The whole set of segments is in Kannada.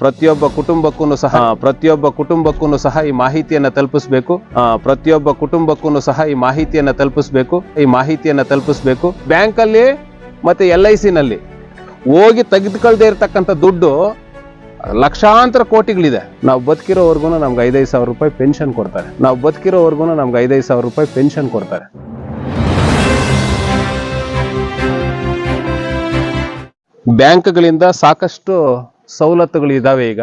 ಪ್ರತಿಯೊಬ್ಬ ಕುಟುಂಬಕ್ಕೂ ಸಹ ಪ್ರತಿಯೊಬ್ಬ ಕುಟುಂಬಕ್ಕೂ ಸಹ ಈ ಮಾಹಿತಿಯನ್ನ ತಲುಪಿಸಬೇಕು. ಪ್ರತಿಯೊಬ್ಬ ಕುಟುಂಬಕ್ಕೂ ಸಹ ಈ ಮಾಹಿತಿಯನ್ನ ತಲುಪಿಸಬೇಕು. ಈ ಮಾಹಿತಿಯನ್ನ ತಲುಪಿಸಬೇಕು. ಬ್ಯಾಂಕಲ್ಲಿ ಮತ್ತೆ ಎಲ್ ಐ ಸಿನಲ್ಲಿ ಹೋಗಿ ತೆಗೆದುಕೊಳ್ಳದೆ ಇರತಕ್ಕಂಥ ದುಡ್ಡು ಲಕ್ಷಾಂತರ ಕೋಟಿಗಳಿದೆ. ನಾವು ಬದುಕಿರೋವರೆಗೂ ನಮ್ಗೆ ಐದೈದು ಸಾವಿರ ರೂಪಾಯಿ ಪೆನ್ಷನ್ ಕೊಡ್ತಾರೆ. ನಾವು ಬದುಕಿರೋವರೆಗೂ ನಮ್ಗೆ ಐದೈದು ಸಾವಿರ ರೂಪಾಯಿ ಪೆನ್ಷನ್ ಕೊಡ್ತಾರೆ. ಬ್ಯಾಂಕ್ಗಳಿಂದ ಸಾಕಷ್ಟು ಸವಲತ್ತುಗಳು ಇದ್ದಾವೆ ಈಗ.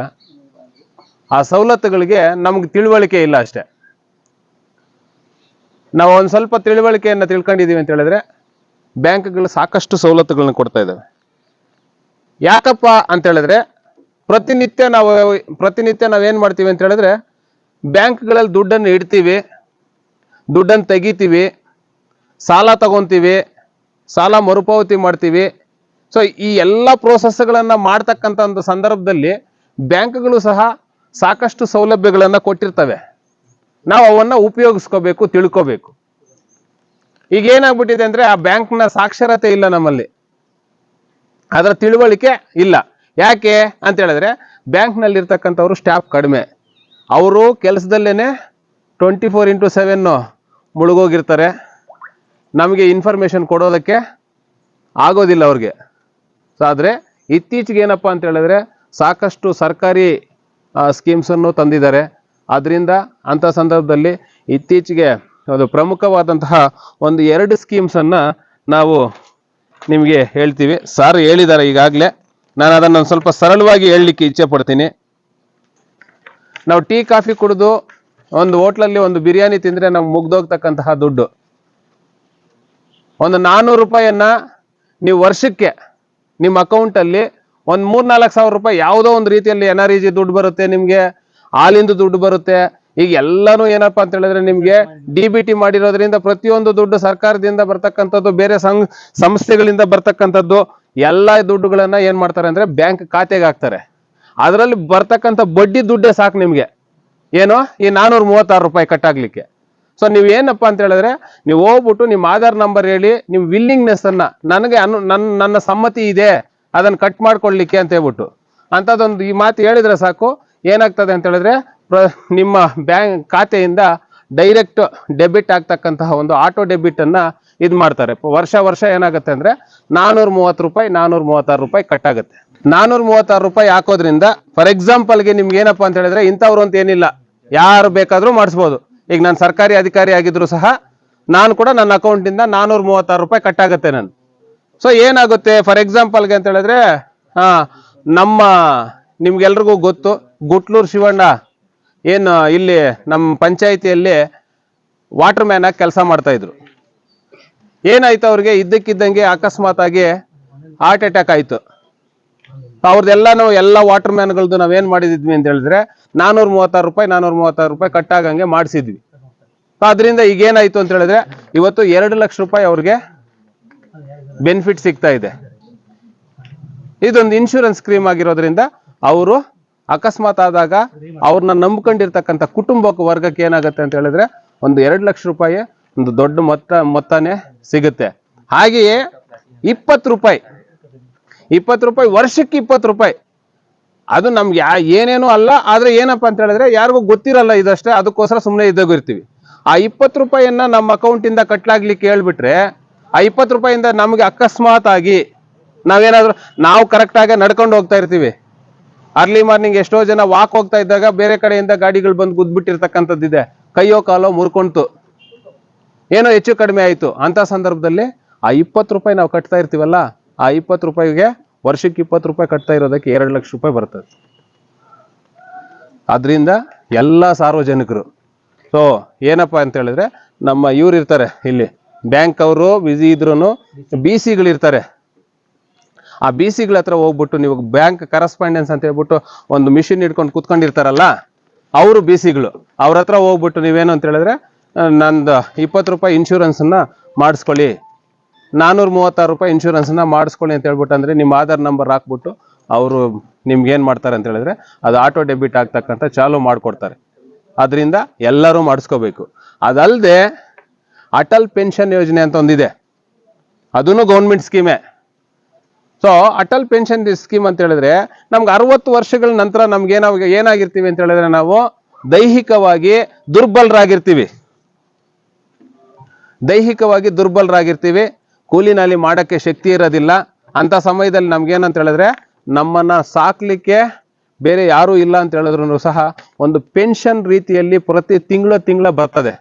ಆ ಸವಲತ್ತುಗಳಿಗೆ ನಮ್ಗೆ ತಿಳುವಳಿಕೆ ಇಲ್ಲ ಅಷ್ಟೇ. ನಾವು ಒಂದು ಸ್ವಲ್ಪ ತಿಳುವಳಿಕೆಯನ್ನು ತಿಳ್ಕೊಂಡಿದೀವಿ ಅಂತ ಹೇಳಿದ್ರೆ ಬ್ಯಾಂಕ್ಗಳು ಸಾಕಷ್ಟು ಸವಲತ್ತುಗಳನ್ನ ಕೊಡ್ತಾ ಇದ್ದಾವೆ ಯಾಕಪ್ಪ ಅಂತ ಹೇಳಿದ್ರೆ ಪ್ರತಿನಿತ್ಯ ನಾವು, ಪ್ರತಿನಿತ್ಯ ನಾವೇನು ಮಾಡ್ತೀವಿ ಅಂತ ಹೇಳಿದ್ರೆ ಬ್ಯಾಂಕ್ಗಳಲ್ಲಿ ದುಡ್ಡನ್ನು ಇಡ್ತೀವಿ, ದುಡ್ಡನ್ನು ತೆಗಿತೀವಿ, ಸಾಲ ತಗೊತೀವಿ, ಸಾಲ ಮರುಪಾವತಿ ಮಾಡ್ತೀವಿ ಸೊ ಈ ಎಲ್ಲ ಪ್ರೋಸೆಸ್ಗಳನ್ನು ಮಾಡ್ತಕ್ಕಂಥ ಒಂದು ಸಂದರ್ಭದಲ್ಲಿ ಬ್ಯಾಂಕ್ಗಳು ಸಹ ಸಾಕಷ್ಟು ಸೌಲಭ್ಯಗಳನ್ನು ಕೊಟ್ಟಿರ್ತವೆ. ನಾವು ಅವನ್ನ ಉಪಯೋಗಿಸ್ಕೋಬೇಕು, ತಿಳ್ಕೋಬೇಕು. ಈಗ ಏನಾಗ್ಬಿಟ್ಟಿದೆ ಅಂದ್ರೆ ಆ ಬ್ಯಾಂಕ್ನ ಸಾಕ್ಷರತೆ ಇಲ್ಲ ನಮ್ಮಲ್ಲಿ. ಅದರ ತಿಳುವಳಿಕೆ ಇಲ್ಲ. ಯಾಕೆ ಅಂತ ಹೇಳಿದ್ರೆ ಇರ್ತಕ್ಕಂಥವ್ರು ಸ್ಟಾಫ್ ಕಡಿಮೆ. ಅವರು ಕೆಲಸದಲ್ಲೇ ಟ್ವೆಂಟಿ ಫೋರ್ ಇಂಟು ಸೆವೆನ್ನು ಮುಳುಗೋಗಿರ್ತಾರೆ. ನಮಗೆ ಇನ್ಫಾರ್ಮೇಷನ್ ಕೊಡೋದಕ್ಕೆ ಆಗೋದಿಲ್ಲ ಅವ್ರಿಗೆ. ಆದರೆ ಇತ್ತೀಚೆಗೆ ಏನಪ್ಪ ಅಂತ ಹೇಳಿದ್ರೆ ಸಾಕಷ್ಟು ಸರ್ಕಾರಿ ಸ್ಕೀಮ್ಸನ್ನು ತಂದಿದ್ದಾರೆ. ಅದರಿಂದ ಅಂಥ ಸಂದರ್ಭದಲ್ಲಿ ಇತ್ತೀಚೆಗೆ ಒಂದು ಪ್ರಮುಖವಾದಂತಹ ಒಂದು ಎರಡು ಸ್ಕೀಮ್ಸನ್ನು ನಾವು ನಿಮಗೆ ಹೇಳ್ತೀವಿ. ಸರ್ ಹೇಳಿದ್ದಾರೆ ಈಗಾಗಲೇ. ನಾನು ಅದನ್ನು ಸ್ವಲ್ಪ ಸರಳವಾಗಿ ಹೇಳಲಿಕ್ಕೆ ಇಚ್ಛೆ ಪಡ್ತೀನಿ. ನಾವು ಟೀ, ಕಾಫಿ ಕುಡಿದು ಒಂದು ಹೋಟ್ಲಲ್ಲಿ ಒಂದು ಬಿರಿಯಾನಿ ತಿಂದರೆ ನಮ್ಗೆ ಮುಗ್ದೋಗ್ತಕ್ಕಂತಹ ದುಡ್ಡು. ಒಂದು ನಾನ್ನೂರು ರೂಪಾಯಿಯನ್ನು ನೀವು ವರ್ಷಕ್ಕೆ ನಿಮ್ಮ ಅಕೌಂಟಲ್ಲಿ ಒಂದು ಮೂರ್ನಾಲ್ಕು ಸಾವಿರ ರೂಪಾಯಿ ಯಾವುದೋ ಒಂದು ರೀತಿಯಲ್ಲಿ ಎನ್ ಆರ್ ಇ ಜಿ ದುಡ್ಡು ಬರುತ್ತೆ ನಿಮಗೆ, ಹಾಲಿಂದ ದುಡ್ಡು ಬರುತ್ತೆ. ಈಗ ಎಲ್ಲಾನು ಏನಪ್ಪ ಅಂತ ಹೇಳಿದ್ರೆ ನಿಮಗೆ ಡಿ ಬಿ ಟಿ ಮಾಡಿರೋದ್ರಿಂದ ಪ್ರತಿಯೊಂದು ದುಡ್ಡು ಸರ್ಕಾರದಿಂದ ಬರ್ತಕ್ಕಂಥದ್ದು, ಬೇರೆ ಸಂಘ, ಸಂಸ್ಥೆಗಳಿಂದ ಬರ್ತಕ್ಕಂಥದ್ದು, ಎಲ್ಲ ದುಡ್ಡುಗಳನ್ನ ಏನ್ ಮಾಡ್ತಾರೆ ಅಂದ್ರೆ ಬ್ಯಾಂಕ್ ಖಾತೆಗೆ ಹಾಕ್ತಾರೆ. ಅದರಲ್ಲಿ ಬರ್ತಕ್ಕಂಥ ಬಡ್ಡಿ ದುಡ್ಡೇ ಸಾಕು ನಿಮಗೆ. ಏನು? ಈ ನಾನೂರ ಮೂವತ್ತಾರು ರೂಪಾಯಿ ಕಟ್ಟಾಗ್ಲಿಕ್ಕೆ. ಸೊ ನೀವು ಏನಪ್ಪ ಅಂತ ಹೇಳಿದ್ರೆ, ನೀವು ಹೋಗ್ಬಿಟ್ಟು ನಿಮ್ಮ ಆಧಾರ್ ನಂಬರ್ ಹೇಳಿ, ನಿಮ್ಮ ವಿಲ್ಲಿಂಗ್ನೆಸ್ ಅನ್ನ, ನನಗೆ ಅನು ನನ್ನ ನನ್ನ ಸಮ್ಮತಿ ಇದೆ, ಅದನ್ನ ಕಟ್ ಮಾಡ್ಕೊಳ್ಳಿಕ್ಕೆ ಅಂತ ಹೇಳ್ಬಿಟ್ಟು. ಅಂಥದ್ದೊಂದು ಈ ಮಾತು ಹೇಳಿದ್ರೆ ಸಾಕು. ಏನಾಗ್ತದೆ ಅಂತ ಹೇಳಿದ್ರೆ ನಿಮ್ಮ ಬ್ಯಾಂಕ್ ಖಾತೆಯಿಂದ ಡೈರೆಕ್ಟ್ ಡೆಬಿಟ್ ಆಗ್ತಕ್ಕಂತಹ ಒಂದು ಆಟೋ ಡೆಬಿಟ್ ಅನ್ನ ಇದು ಮಾಡ್ತಾರೆ. ವರ್ಷ ವರ್ಷ ಏನಾಗುತ್ತೆ ಅಂದ್ರೆ ನಾನೂರ ಮೂವತ್ತು ರೂಪಾಯಿ ನಾನೂರ ಮೂವತ್ತಾರು ರೂಪಾಯಿ ಕಟ್ ಆಗುತ್ತೆ. ನಾನೂರ ಮೂವತ್ತಾರು ರೂಪಾಯಿ ಹಾಕೋದ್ರಿಂದ ಫಾರ್ ಎಕ್ಸಾಂಪಲ್ಗೆ ನಿಮ್ಗೆ ಏನಪ್ಪ ಅಂತ ಹೇಳಿದ್ರೆ, ಇಂಥವ್ರು ಅಂತ ಏನಿಲ್ಲ. ಯಾರು ಬೇಕಾದರೂ ಮಾಡಿಸ್ಬೋದು. ಈಗ ನಾನು ಸರ್ಕಾರಿ ಅಧಿಕಾರಿ ಆಗಿದ್ರು ಸಹ ನಾನು ಕೂಡ ನನ್ನ ಅಕೌಂಟಿಂದ ನಾನ್ನೂರ ಮೂವತ್ತಾರು ರೂಪಾಯಿ ಕಟ್ ಆಗುತ್ತೆ ನಾನು. ಸೊ ಏನಾಗುತ್ತೆ? ಫಾರ್ ಎಕ್ಸಾಂಪಲ್ಗೆ ಅಂತ ಹೇಳಿದ್ರೆ ಹಾ, ನಮ್ಮ ನಿಮ್ಗೆಲ್ರಿಗೂ ಗೊತ್ತು, ಗುಟ್ಲೂರು ಶಿವಣ್ಣ ಏನು ಇಲ್ಲಿ ನಮ್ಮ ಪಂಚಾಯಿತಿಯಲ್ಲಿ ವಾಟರ್ ಮ್ಯಾನ್ ಆಗಿ ಕೆಲಸ ಮಾಡ್ತಾ ಇದ್ರು. ಏನಾಯ್ತು ಅವ್ರಿಗೆ? ಇದ್ದಕ್ಕಿದ್ದಂಗೆ ಅಕಸ್ಮಾತ್ ಆಗಿ ಹಾರ್ಟ್ ಅಟ್ಯಾಕ್ ಆಯ್ತು. ಅವ್ರದ್ದೆಲ್ಲಾನು ಎಲ್ಲ ವಾಟರ್ ಮ್ಯಾನ್ಗಳದ್ದು ನಾವೇನ್ ಮಾಡಿದ್ವಿ ಅಂತ ಹೇಳಿದ್ರೆ ನಾನೂರ ಮೂವತ್ತಾರು ರೂಪಾಯಿ, ನಾನೂರ ಮೂವತ್ತಾರು ರೂಪಾಯಿ ಕಟ್ಟಾಗಂಗೆ ಮಾಡಿಸಿದ್ವಿ. ಅದರಿಂದ ಈಗ ಏನಾಯ್ತು ಅಂತ ಹೇಳಿದ್ರೆ ಇವತ್ತು ಎರಡು ಲಕ್ಷ ರೂಪಾಯಿ ಅವ್ರಿಗೆ ಬೆನಿಫಿಟ್ ಸಿಗ್ತಾ ಇದೆ. ಇದೊಂದು ಇನ್ಶೂರೆನ್ಸ್ ಸ್ಕೀಮ್ ಆಗಿರೋದ್ರಿಂದ ಅವರು ಅಕಸ್ಮಾತ್ ಆದಾಗ ಅವ್ರನ್ನ ನಂಬ್ಕೊಂಡಿರ್ತಕ್ಕಂಥ ಕುಟುಂಬ ವರ್ಗಕ್ಕೆ ಏನಾಗುತ್ತೆ ಅಂತ ಹೇಳಿದ್ರೆ ಒಂದು ಎರಡು ಲಕ್ಷ ರೂಪಾಯಿ ಒಂದು ದೊಡ್ಡ ಮೊತ್ತ, ಮೊತ್ತನೇ ಸಿಗುತ್ತೆ. ಹಾಗೆಯೇ ಇಪ್ಪತ್ತು ರೂಪಾಯಿ ಇಪ್ಪತ್ತು ರೂಪಾಯಿ, ವರ್ಷಕ್ಕೆ ಇಪ್ಪತ್ತು ರೂಪಾಯಿ. ಅದು ನಮ್ಗೆ ಯಾ ಏನೇನೂ ಅಲ್ಲ, ಆದ್ರೆ ಏನಪ್ಪ ಅಂತ ಹೇಳಿದ್ರೆ ಯಾರಿಗೂ ಗೊತ್ತಿರಲ್ಲ ಇದಷ್ಟೇ, ಅದಕ್ಕೋಸ್ಕರ ಸುಮ್ಮನೆ ಇದ್ದಾಗಿರ್ತೀವಿ. ಆ ಇಪ್ಪತ್ತು ರೂಪಾಯಿಯನ್ನ ನಮ್ಮ ಅಕೌಂಟಿಂದ ಕಟ್ಲಾಗ್ಲಿಕ್ಕೆ ಹೇಳ್ಬಿಟ್ರೆ, ಆ ಇಪ್ಪತ್ತು ರೂಪಾಯಿಂದ ನಮಗೆ ಅಕಸ್ಮಾತ್ ಆಗಿ ನಾವೇನಾದರೂ ನಾವು ಕರೆಕ್ಟಾಗಿ ನಡ್ಕೊಂಡು ಹೋಗ್ತಾ ಇರ್ತೀವಿ. ಅರ್ಲಿ ಮಾರ್ನಿಂಗ್ ಎಷ್ಟೋ ಜನ ವಾಕ್ ಹೋಗ್ತಾ ಇದ್ದಾಗ ಬೇರೆ ಕಡೆಯಿಂದ ಗಾಡಿಗಳು ಬಂದು ಗುದ್ಬಿಟ್ಟಿರ್ತಕ್ಕಂಥದ್ದಿದೆ. ಕೈಯೋ ಕಾಲೋ ಮುರ್ಕೊಂತು ಏನೋ ಹೆಚ್ಚು ಕಡಿಮೆ ಆಯಿತು. ಅಂತ ಸಂದರ್ಭದಲ್ಲಿ ಆ ಇಪ್ಪತ್ತು ರೂಪಾಯಿ ನಾವು ಕಟ್ತಾ ಇರ್ತೀವಲ್ಲ ಆ ಇಪ್ಪತ್ತು ರೂಪಾಯಿಗೆ ವರ್ಷಕ್ಕೆ ಇಪ್ಪತ್ತು ರೂಪಾಯಿ ಕಟ್ತಾ ಇರೋದಕ್ಕೆ ಎರಡು ಲಕ್ಷ ರೂಪಾಯಿ ಬರ್ತದೆ. ಅದರಿಂದ ಎಲ್ಲ ಸಾರ್ವಜನಿಕರು ಸೊ ಏನಪ್ಪ ಅಂತ ಹೇಳಿದ್ರೆ ನಮ್ಮ ಇವ್ರು ಇರ್ತಾರೆ ಇಲ್ಲಿ ಬ್ಯಾಂಕ್ ಅವರು ಬ್ಯುಸಿ ಇದ್ರು ಬಿ ಸಿಗಳಿರ್ತಾರೆ ಆ ಬಿ ಸಿಗಳ ಹತ್ರ ಹೋಗ್ಬಿಟ್ಟು ನೀವು ಬ್ಯಾಂಕ್ ಕರೆಸ್ಪಾಂಡೆನ್ಸ್ ಅಂತ ಹೇಳ್ಬಿಟ್ಟು ಒಂದು ಮಿಷಿನ್ ಇಟ್ಕೊಂಡು ಕುತ್ಕೊಂಡಿರ್ತಾರಲ್ಲ, ಅವರು ಬಿ ಸಿಗಳು ಅವ್ರ ಹತ್ರ ಹೋಗ್ಬಿಟ್ಟು ನೀವೇನು ಅಂತ ಹೇಳಿದ್ರೆ, ನಂದು ಇಪ್ಪತ್ತು ರೂಪಾಯಿ ಇನ್ಶೂರೆನ್ಸನ್ನ ಮಾಡಿಸ್ಕೊಳ್ಳಿ ನಾನ್ನೂರ ಮೂವತ್ತಾರು ರೂಪಾಯಿ ಇನ್ಶೂರೆನ್ಸ್ನ ಮಾಡಿಸ್ಕೊಳ್ಳಿ ಅಂತ ಹೇಳ್ಬಿಟ್ಟು ಅಂದರೆ ನಿಮ್ಮ ಆಧಾರ್ ನಂಬರ್ ಹಾಕ್ಬಿಟ್ಟು ಅವರು ನಿಮ್ಗೇನು ಮಾಡ್ತಾರೆ ಅಂತ ಹೇಳಿದ್ರೆ ಅದು ಆಟೋ ಡೆಬಿಟ್ ಆಗ್ತಕ್ಕಂಥ ಚಾಲು ಮಾಡಿಕೊಡ್ತಾರೆ. ಅದರಿಂದ ಎಲ್ಲರೂ ಮಾಡಿಸ್ಕೋಬೇಕು. ಅದಲ್ಲದೆ ಅಟಲ್ ಪೆನ್ಷನ್ ಯೋಜನೆ ಅಂತ ಒಂದಿದೆ. ಅದೂ ಗೌರ್ಮೆಂಟ್ ಸ್ಕೀಮೇ ಸೊ ಅಟಲ್ ಪೆನ್ಷನ್ ಸ್ಕೀಮ್ ಅಂತ ಹೇಳಿದ್ರೆ ನಮ್ಗೆ ಅರವತ್ತು ವರ್ಷಗಳ ನಂತರ ನಮ್ಗೆ ಏನಾಗ ಏನಾಗಿರ್ತೀವಿ ಅಂತ ಹೇಳಿದ್ರೆ ನಾವು ದೈಹಿಕವಾಗಿ ದುರ್ಬಲರಾಗಿರ್ತೀವಿ. ದೈಹಿಕವಾಗಿ ದುರ್ಬಲರಾಗಿರ್ತೀವಿ. ಕೂಲಿನಲ್ಲಿ ಮಾಡೋಕ್ಕೆ ಶಕ್ತಿ ಇರೋದಿಲ್ಲ. ಅಂಥ ಸಮಯದಲ್ಲಿ ನಮಗೇನಂತ ಹೇಳಿದ್ರೆ, ನಮ್ಮನ್ನು ಸಾಕಲಿಕ್ಕೆ ಬೇರೆ ಯಾರೂ ಇಲ್ಲ ಅಂತ ಹೇಳಿದ್ರು ಸಹ ಒಂದು ಪೆನ್ಷನ್ ರೀತಿಯಲ್ಲಿ ಪ್ರತಿ ತಿಂಗಳ ತಿಂಗಳ ಬರ್ತದೆ.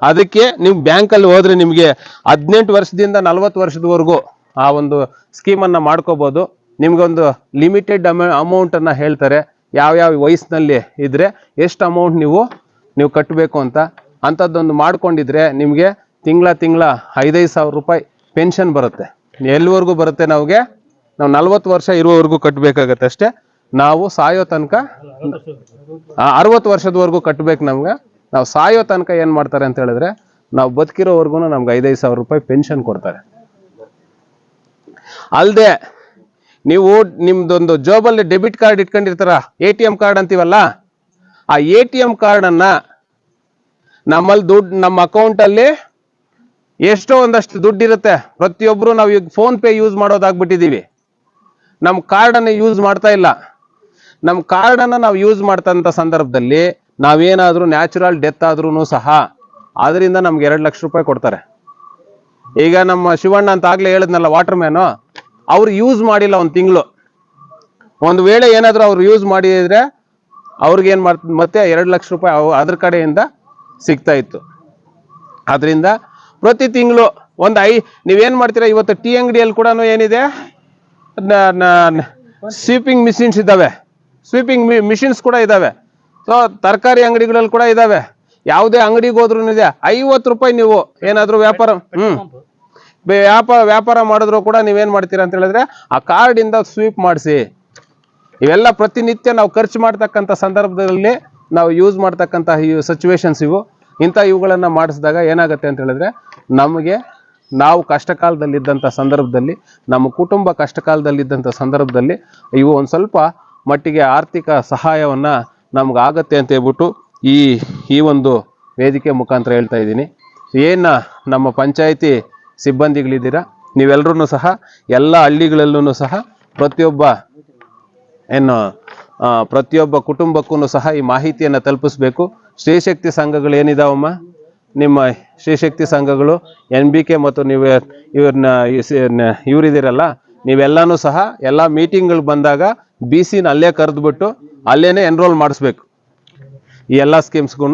ಅದಕ್ಕೆ ನೀವು ಬ್ಯಾಂಕಲ್ಲಿ ಹೋದರೆ ನಿಮಗೆ ಹದಿನೆಂಟು ವರ್ಷದಿಂದ ನಲವತ್ತು ವರ್ಷದವರೆಗೂ ಆ ಒಂದು ಸ್ಕೀಮನ್ನು ಮಾಡ್ಕೋಬೋದು. ನಿಮಗೊಂದು ಲಿಮಿಟೆಡ್ ಅಮೌ, ಅಮೌಂಟನ್ನು ಹೇಳ್ತಾರೆ. ಯಾವ್ಯಾವ ವಯಸ್ಸಿನಲ್ಲಿ ಇದ್ದರೆ ಎಷ್ಟು ಅಮೌಂಟ್ ನೀವು ನೀವು ಕಟ್ಟಬೇಕು ಅಂತ. ಅಂಥದ್ದೊಂದು ಮಾಡ್ಕೊಂಡಿದ್ರೆ ನಿಮಗೆ ತಿಂಗಳ ತಿಂಗಳ ಐದೈದು ಸಾವಿರ ರೂಪಾಯಿ ಪೆನ್ಷನ್ ಬರುತ್ತೆ. ಎಲ್ಲಿವರೆಗೂ ಬರುತ್ತೆ ನಮಗೆ ನಾವು ನಲ್ವತ್ತು ವರ್ಷ ಇರುವವರೆಗೂ ಕಟ್ಟಬೇಕಾಗತ್ತೆ ಅಷ್ಟೇ. ನಾವು ಸಾಯೋ ತನಕ ಅರವತ್ತು ವರ್ಷದವರೆಗೂ ಕಟ್ಟಬೇಕು ನಮ್ಗೆ. ನಾವು ಸಾಯೋ ತನಕ ಏನು ಮಾಡ್ತಾರೆ ಅಂತ ಹೇಳಿದ್ರೆ ನಾವು ಬದುಕಿರೋವರೆಗೂ ನಮ್ಗೆ ಐದೈದು ಸಾವಿರ ರೂಪಾಯಿ ಪೆನ್ಷನ್ ಕೊಡ್ತಾರೆ. ಅಲ್ಲದೆ ನೀವು ನಿಮ್ದೊಂದು ಜೋಬಲ್ಲಿ ಡೆಬಿಟ್ ಕಾರ್ಡ್ ಇಟ್ಕೊಂಡಿರ್ತಾರ? ಎ ಟಿ ಎಂ ಕಾರ್ಡ್ ಅಂತೀವಲ್ಲ? ಆ ಎ ಟಿ ಎಂ ಕಾರ್ಡನ್ನು ನಮ್ಮಲ್ಲಿ ದುಡ್ಡು ನಮ್ಮ ಅಕೌಂಟಲ್ಲಿ ಎಷ್ಟೋ ಒಂದಷ್ಟು ದುಡ್ಡು ಇರುತ್ತೆ ಪ್ರತಿಯೊಬ್ಬರು ನಾವು ಈಗ ಫೋನ್ ಪೇ ಯೂಸ್ ಮಾಡೋದಾಗ್ಬಿಟ್ಟಿದ್ದೀವಿ ನಮ್ಮ ಕಾರ್ಡನ್ನು ಯೂಸ್ ಮಾಡ್ತಾ ಇಲ್ಲ. ನಮ್ಮ ಕಾರ್ಡನ್ನು ನಾವು ಯೂಸ್ ಮಾಡ್ತಂಥ ಸಂದರ್ಭದಲ್ಲಿ ನಾವೇನಾದರೂ ನ್ಯಾಚುರಲ್ ಡೆತ್ ಆದ್ರೂ ಸಹ ಅದರಿಂದ ನಮ್ಗೆ ಎರಡು ಲಕ್ಷ ರೂಪಾಯಿ ಕೊಡ್ತಾರೆ. ಈಗ ನಮ್ಮ ಶಿವಣ್ಣ ಅಂತ ಆಗ್ಲೇ ಹೇಳಿದ್ನಲ್ಲ ವಾಟರ್ ಮ್ಯಾನು ಅವ್ರು ಯೂಸ್ ಮಾಡಿಲ್ಲ ಒಂದು ತಿಂಗಳು. ಒಂದು ವೇಳೆ ಏನಾದರೂ ಅವ್ರು ಯೂಸ್ ಮಾಡಿದ್ರೆ ಅವ್ರಿಗೇನು ಮಾಡ್ತ ಮಾಡ್ ಮತ್ತೆ ಎರಡು ಲಕ್ಷ ರೂಪಾಯಿ ಅದ್ರ ಕಡೆಯಿಂದ ಸಿಗ್ತಾ ಇತ್ತು. ಆದ್ರಿಂದ ಪ್ರತಿ ತಿಂಗಳು ಒಂದು ಐ ನೀವೇನು ಮಾಡ್ತೀರಾ ಇವತ್ತು ಟೀ ಅಂಗಡಿಯಲ್ಲಿ ಕೂಡ ಏನಿದೆ? ಸ್ವೀಪಿಂಗ್ ಮಿಷಿನ್ಸ್ ಇದ್ದಾವೆ. ಸ್ವೀಪಿಂಗ್ ಮಿಷಿನ್ಸ್ ಕೂಡ ಇದ್ದಾವೆ. ಸೊ ತರಕಾರಿ ಅಂಗಡಿಗಳಲ್ಲಿ ಕೂಡ ಇದ್ದಾವೆ. ಯಾವುದೇ ಅಂಗಡಿಗೆ ಹೋದ್ರೂ ಇದೆ. ಐವತ್ತು ರೂಪಾಯಿ ನೀವು ಏನಾದರೂ ವ್ಯಾಪಾರ ಹ್ಞೂ ವ್ಯಾಪಾರ ವ್ಯಾಪಾರ ಮಾಡಿದ್ರು ಕೂಡ ನೀವೇನು ಮಾಡ್ತೀರಾ ಅಂತ ಹೇಳಿದ್ರೆ ಆ ಕಾರ್ಡಿಂದ ಸ್ವೀಪ್ ಮಾಡಿಸಿ. ಇವೆಲ್ಲ ಪ್ರತಿನಿತ್ಯ ನಾವು ಖರ್ಚು ಮಾಡ್ತಕ್ಕಂಥ ಸಂದರ್ಭದಲ್ಲಿ ನಾವು ಯೂಸ್ ಮಾಡ್ತಕ್ಕಂಥ ಈ ಸಿಚುವೇಶನ್ಸ್ ಇವು. ಇಂಥ ಇವುಗಳನ್ನು ಮಾಡಿಸಿದಾಗ ಏನಾಗುತ್ತೆ ಅಂತ ಹೇಳಿದ್ರೆ, ನಮಗೆ ನಾವು ಕಷ್ಟ ಕಾಲದಲ್ಲಿದ್ದಂಥ ಸಂದರ್ಭದಲ್ಲಿ, ನಮ್ಮ ಕುಟುಂಬ ಕಷ್ಟ ಕಾಲದಲ್ಲಿದ್ದಂಥ ಸಂದರ್ಭದಲ್ಲಿ ಇವು ಒಂದು ಸ್ವಲ್ಪ ಮಟ್ಟಿಗೆ ಆರ್ಥಿಕ ಸಹಾಯವನ್ನು ನಮ್ಗೆ ಆಗತ್ತೆ ಅಂತ ಹೇಳ್ಬಿಟ್ಟು ಈ ಈ ಒಂದು ವೇದಿಕೆ ಮುಖಾಂತರ ಹೇಳ್ತಾ ಇದ್ದೀನಿ. ಏನು ನಮ್ಮ ಪಂಚಾಯಿತಿ ಸಿಬ್ಬಂದಿಗಳಿದ್ದೀರಾ ನೀವೆಲ್ಲರೂ ಸಹ, ಎಲ್ಲ ಹಳ್ಳಿಗಳಲ್ಲೂ ಸಹ ಪ್ರತಿಯೊಬ್ಬ, ಏನು ಪ್ರತಿಯೊಬ್ಬ ಕುಟುಂಬಕ್ಕೂ ಸಹ ಈ ಮಾಹಿತಿಯನ್ನು ತಲುಪಿಸ್ಬೇಕು. ಶ್ರೀಶಕ್ತಿ ಸಂಘಗಳು ಏನಿದಾವಮ್ಮ? ನಿಮ್ಮ ಶ್ರೀಶಕ್ತಿ ಸಂಘಗಳು ಎನ್ ಬಿ ಕೆ ಮತ್ತು ನೀವು ಇವ್ರನ್ನ ಇವರಿದ್ದೀರಲ್ಲ ನೀವೆಲ್ಲನೂ ಸಹ ಎಲ್ಲ ಮೀಟಿಂಗ್ಗಳು ಬಂದಾಗ ಬಿ ಸಿನ ಅಲ್ಲೇ ಕರೆದ್ಬಿಟ್ಟು ಅಲ್ಲೇ ಎನ್ರೋಲ್ ಮಾಡಿಸ್ಬೇಕು. ಈ ಎಲ್ಲ ಸ್ಕೀಮ್ಸ್ಗೂ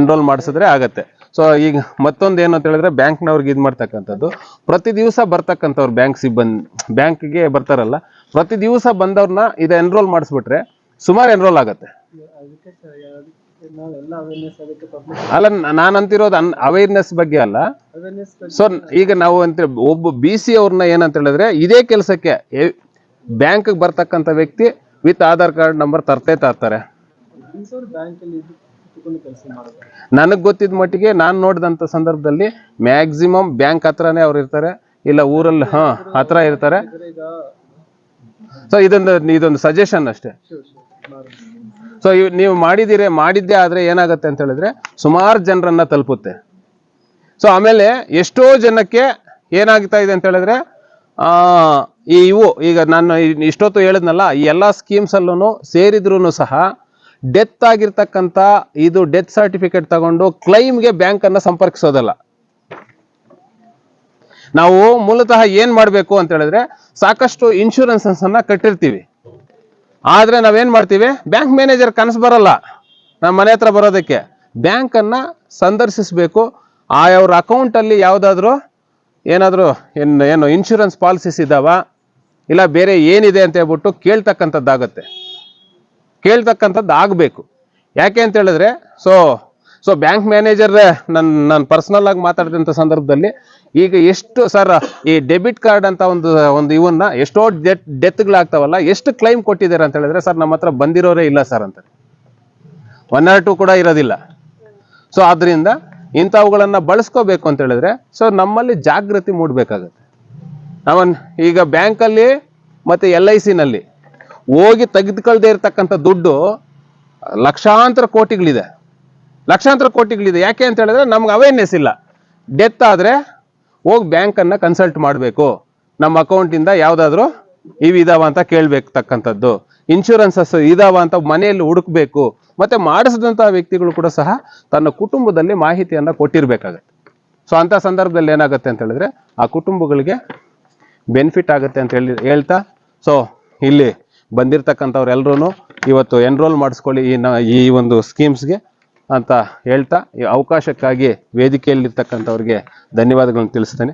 ಎನ್ರೋಲ್ ಮಾಡಿಸಿದ್ರೆ ಆಗತ್ತೆ. ಸೊ ಈಗ ಮತ್ತೊಂದು ಏನು ಅಂತ ಹೇಳಿದ್ರೆ ಬ್ಯಾಂಕ್ನವ್ರಿಗೆ ಇದು ಮಾಡ್ತಕ್ಕಂಥದ್ದು, ಪ್ರತಿ ದಿವಸ ಬರ್ತಕ್ಕಂಥವ್ರು ಬ್ಯಾಂಕ್ ಸಿಬ್ಬಂದಿ, ಬ್ಯಾಂಕ್ಗೆ ಬರ್ತಾರಲ್ಲ, ಪ್ರತಿ ದಿವಸ ಬಂದವ್ರನ್ನ ಇದು ಎನ್ರೋಲ್ ಮಾಡಿಸ್ಬಿಟ್ರೆ ಸುಮಾರು ಎನ್ರೋಲ್ ಆಗತ್ತೆ. ಅಲ್ಲ ನಾನು ಅಂತಿರೋದು ಅನ್ ಅವೇರ್ನೆಸ್ ಬಗ್ಗೆ ಅಲ್ಲ. ಸೊ ಈಗ ನಾವು ಅಂತ ಒಬ್ಬ ಬಿ ಸಿ ಅವ್ರನ್ನ ಏನಂತ ಹೇಳಿದ್ರೆ ಇದೇ ಕೆಲಸಕ್ಕೆ ಬ್ಯಾಂಕ್ ಬರ್ತಕ್ಕಂಥ ವ್ಯಕ್ತಿ ವಿತ್ ಆಧಾರ್ ಕಾರ್ಡ್ ನಂಬರ್ ತರ್ತೇ ತರ್ತಾರೆ. ನನಗೆ ಗೊತ್ತಿದ್ದ ಮಟ್ಟಿಗೆ ನಾನು ನೋಡಿದಂಥ ಸಂದರ್ಭದಲ್ಲಿ ಮ್ಯಾಕ್ಸಿಮಮ್ ಬ್ಯಾಂಕ್ ಹತ್ರನೇ ಅವ್ರು ಇರ್ತಾರೆ. ಇಲ್ಲ ಊರಲ್ಲಿ ಹಾ ಹತ್ರ ಇರ್ತಾರೆ. ಸೊ ಇದೊಂದು ಇದೊಂದು ಸಜೆಷನ್ ಅಷ್ಟೇ. ಸೊ ಇವ್ ನೀವು ಮಾಡಿದ್ದೀರಿ, ಮಾಡಿದ್ದೇ ಆದರೆ ಏನಾಗುತ್ತೆ ಅಂತ ಹೇಳಿದ್ರೆ ಸುಮಾರು ಜನರನ್ನ ತಲುಪುತ್ತೆ. ಸೊ ಆಮೇಲೆ ಎಷ್ಟೋ ಜನಕ್ಕೆ ಏನಾಗ್ತಾ ಇದೆ ಅಂತ ಹೇಳಿದ್ರೆ ಈ ಇವು, ಈಗ ನಾನು ಇಷ್ಟೊತ್ತು ಹೇಳಿದ್ನಲ್ಲ, ಈ ಎಲ್ಲ ಸ್ಕೀಮ್ಸಲ್ಲೂ ಸೇರಿದ್ರೂ ಸಹ ಡೆತ್ ಆಗಿರ್ತಕ್ಕಂಥ ಇದು ಡೆತ್ ಸರ್ಟಿಫಿಕೇಟ್ ತಗೊಂಡು ಕ್ಲೈಮ್ಗೆ ಬ್ಯಾಂಕನ್ನು ಸಂಪರ್ಕಿಸೋದಲ್ಲ. ನಾವು ಮೂಲತಃ ಏನು ಮಾಡಬೇಕು ಅಂತ ಹೇಳಿದ್ರೆ ಸಾಕಷ್ಟು ಇನ್ಶೂರೆನ್ಸಸ್ ಅನ್ನ ಕಟ್ಟಿರ್ತೀವಿ. ಆದ್ರೆ ನಾವೇನು ಮಾಡ್ತೀವಿ? ಬ್ಯಾಂಕ್ ಮ್ಯಾನೇಜರ್ ಕನಸು ಬರಲ್ಲ. ನಮ್ಮ ಮನೆ ಹತ್ರ ಬರೋದಕ್ಕೆ. ಬ್ಯಾಂಕನ್ನು ಸಂದರ್ಶಿಸಬೇಕು. ಆ ಅವ್ರ ಅಕೌಂಟಲ್ಲಿ ಯಾವುದಾದ್ರೂ ಏನಾದರೂ ಏನು ಏನು ಇನ್ಶೂರೆನ್ಸ್ ಪಾಲಿಸೀಸ್ ಇದ್ದಾವ ಇಲ್ಲ ಬೇರೆ ಏನಿದೆ ಅಂತ ಹೇಳ್ಬಿಟ್ಟು ಕೇಳ್ತಕ್ಕಂಥದ್ದಾಗತ್ತೆ. ಕೇಳ್ತಕ್ಕಂಥದ್ದು ಆಗಬೇಕು. ಯಾಕೆ ಅಂತ ಹೇಳಿದ್ರೆ ಸೊ ಸೊ ಬ್ಯಾಂಕ್ ಮ್ಯಾನೇಜರ್ ನನ್ನ ನಾನು ಪರ್ಸನಲ್ ಆಗಿ ಮಾತಾಡಿದಂಥ ಸಂದರ್ಭದಲ್ಲಿ, ಈಗ ಎಷ್ಟು ಸರ್ ಈ ಡೆಬಿಟ್ ಕಾರ್ಡ್ ಅಂತ ಒಂದು ಒಂದು ಇವನ್ನ ಎಷ್ಟೋ ಡೆತ್ ಡೆತ್ಗಳಾಗ್ತಾವಲ್ಲ ಎಷ್ಟು ಕ್ಲೈಮ್ ಕೊಟ್ಟಿದ್ದಾರೆ ಅಂತ ಹೇಳಿದ್ರೆ ಸರ್ ನಮ್ಮ ಹತ್ರ ಬಂದಿರೋರೇ ಇಲ್ಲ ಸರ್ ಅಂತ ಒನ್ ಆರ್ ಟು ಕೂಡ ಇರೋದಿಲ್ಲ. ಸೊ ಆದ್ರಿಂದ ಇಂಥವುಗಳನ್ನು ಬಳಸ್ಕೋಬೇಕು ಅಂತ ಹೇಳಿದ್ರೆ ಸೊ ನಮ್ಮಲ್ಲಿ ಜಾಗೃತಿ ಮೂಡಬೇಕಾಗತ್ತೆ. ನಾವನ್ ಈಗ ಬ್ಯಾಂಕಲ್ಲಿ ಮತ್ತು ಎಲ್ ಐ ಸಿನಲ್ಲಿ ಹೋಗಿ ತೆಗೆದುಕೊಳ್ಳದೆ ಇರತಕ್ಕಂಥ ದುಡ್ಡು ಲಕ್ಷಾಂತರ ಕೋಟಿಗಳಿದೆ. ಲಕ್ಷಾಂತರ ಕೋಟಿಗಳಿದೆ. ಯಾಕೆ ಅಂತ ಹೇಳಿದ್ರೆ ನಮ್ಗೆ ಅವೇರ್ನೆಸ್ ಇಲ್ಲ. ಡೆತ್ ಆದರೆ ಹೋಗಿ ಬ್ಯಾಂಕನ್ನು ಕನ್ಸಲ್ಟ್ ಮಾಡಬೇಕು. ನಮ್ಮ ಅಕೌಂಟಿಂದ ಯಾವುದಾದ್ರೂ ಇವು ಇದಾವ ಅಂತ ಕೇಳ್ಬೇಕತಕ್ಕಂಥದ್ದು. ಇನ್ಶೂರೆನ್ಸಸ್ ಇದಾವ ಅಂತ ಮನೆಯಲ್ಲಿ ಹುಡುಕ್ಬೇಕು. ಮತ್ತೆ ಮಾಡಿಸಿದಂಥ ವ್ಯಕ್ತಿಗಳು ಕೂಡ ಸಹ ತನ್ನ ಕುಟುಂಬದಲ್ಲಿ ಮಾಹಿತಿಯನ್ನ ಕೊಟ್ಟಿರ್ಬೇಕಾಗತ್ತೆ. ಸೊ ಅಂತ ಸಂದರ್ಭದಲ್ಲಿ ಏನಾಗುತ್ತೆ ಅಂತ ಹೇಳಿದ್ರೆ ಆ ಕುಟುಂಬಗಳಿಗೆ ಬೆನಿಫಿಟ್ ಆಗುತ್ತೆ ಅಂತ ಹೇಳಿ, ಹೇಳ್ತಾ ಸೊ ಇಲ್ಲಿ ಬಂದಿರತಕ್ಕಂಥವ್ರೆಲ್ಲರೂ ಇವತ್ತು ಎನ್ರೋಲ್ ಮಾಡಿಸ್ಕೊಳ್ಳಿ ಈ ಈ ಒಂದು ಸ್ಕೀಮ್ಸ್ಗೆ ಅಂತ ಹೇಳ್ತಾ ಈ ಅವಕಾಶಕ್ಕಾಗಿ ವೇದಿಕೆಯಲ್ಲಿರ್ತಕ್ಕಂಥವ್ರಿಗೆ ಧನ್ಯವಾದಗಳನ್ನು ತಿಳಿಸ್ತೇನೆ.